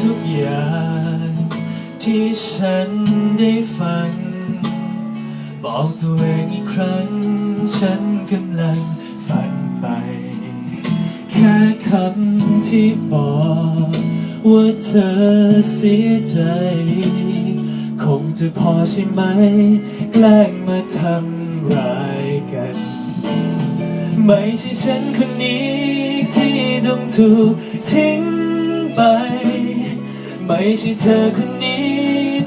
ทุกอย่าง ที่ฉันได้ฟังบอกตัวเองอีกครั้ง ฉันกำลังฝันไป แค่คำที่บอกว่าเธอเสียใจ คงจะพอใช่ไหม แกล้งมาทำร้ายกัน ไม่ใช่ฉันคนนี้ที่ต้องถูกทิ้งไป ไม่ใช่เธอคนนี้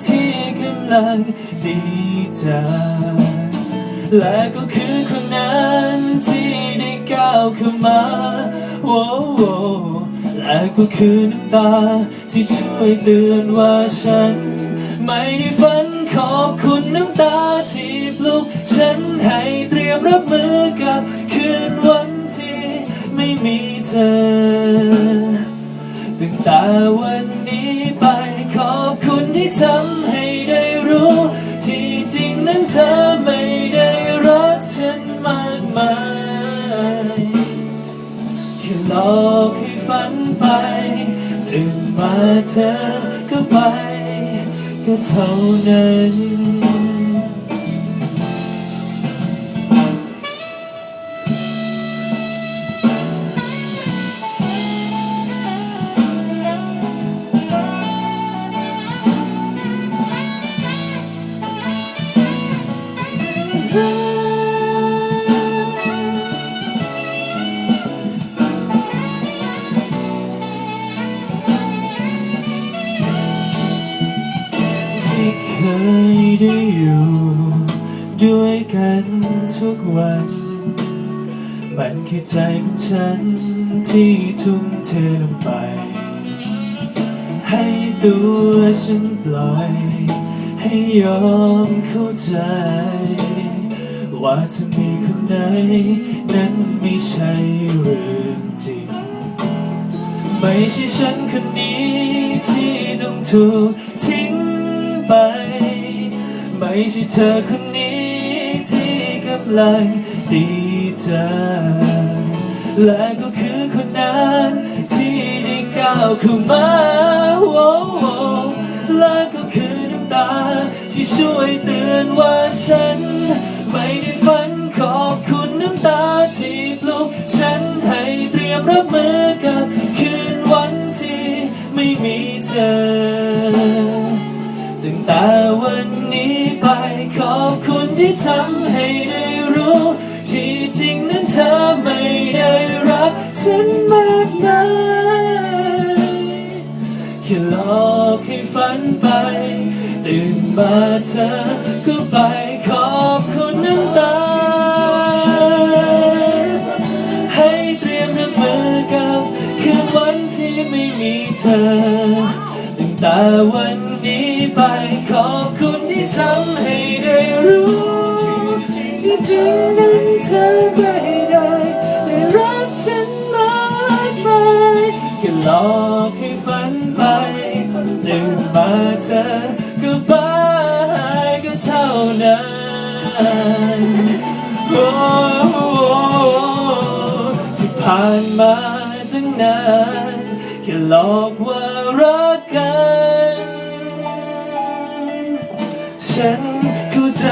ที่กำลังดีใจและก็คือคนนั้นที่ได้ก้าวเข้ามาโว้โวและก็คือน้ำตาที่ช่วยเตือนว่าฉัน ไม่ได้ฝันขอบคุณน้ำตาที่ปลุกฉันให้เตรียมรับมือกับคืนวันที่ไม่มีเธอ ตั้งแต่วันนี้ไปขอบคุณที่ทำให้ได้รู้ ที่จริงนั้นเธอไม่ได้รักฉันมากมายแค่หลอกให้ฝันไปตื่นมาเธอก็ไป ก็เท่านั้น เคยได้อยู่ด้วยกันทุกวัน มันคือใจของฉันที่ทุ่มเทลงไป ให้ตัวฉันปล่อย ให้ยอมเข้าใจ ว่าเธอมีข้างในนั้นไม่ใช่เรื่องจริง ไม่ใช่ฉันคนนี้ที่ต้องถูก ไม่ใช่เธอคนนี้ที่กำลังดีใจและก็คือคนนั้นที่ได้ก้าวเข้ามาโอ้โอ้และก็คือน้ำตาที่ช่วยเตือนว่าฉัน ไม่ได้ฝันขอบคุณน้ำตาที่ปลุกฉันให้เตรียมรับมือกับคืนวันที่ไม่มีเธอตั้งแต่วัน ไปขอบคุณที่ทำให้ได้รู้ ที่จริงนั้นเธอไม่ได้รักฉันมากมายแค่หลอกให้ฝันไปตื่นมาเธอก็ไปขอบคุณน้ำตา ให้เตรียมรับมือกับคืนวันที่ไม่มีเธอ ตั้งแต่วันนี้ไปขอบคุณ ที่งนั้นเธอไม่ได้ได้รักฉันมากมายแค่หลอกให้ฝันไปตื่นมาเธอก็บายก็เท่านั้นโอ้ที่ผ่านมาตั้งนานแค่หลอกว่ารักกัน ฉันเข้าใจ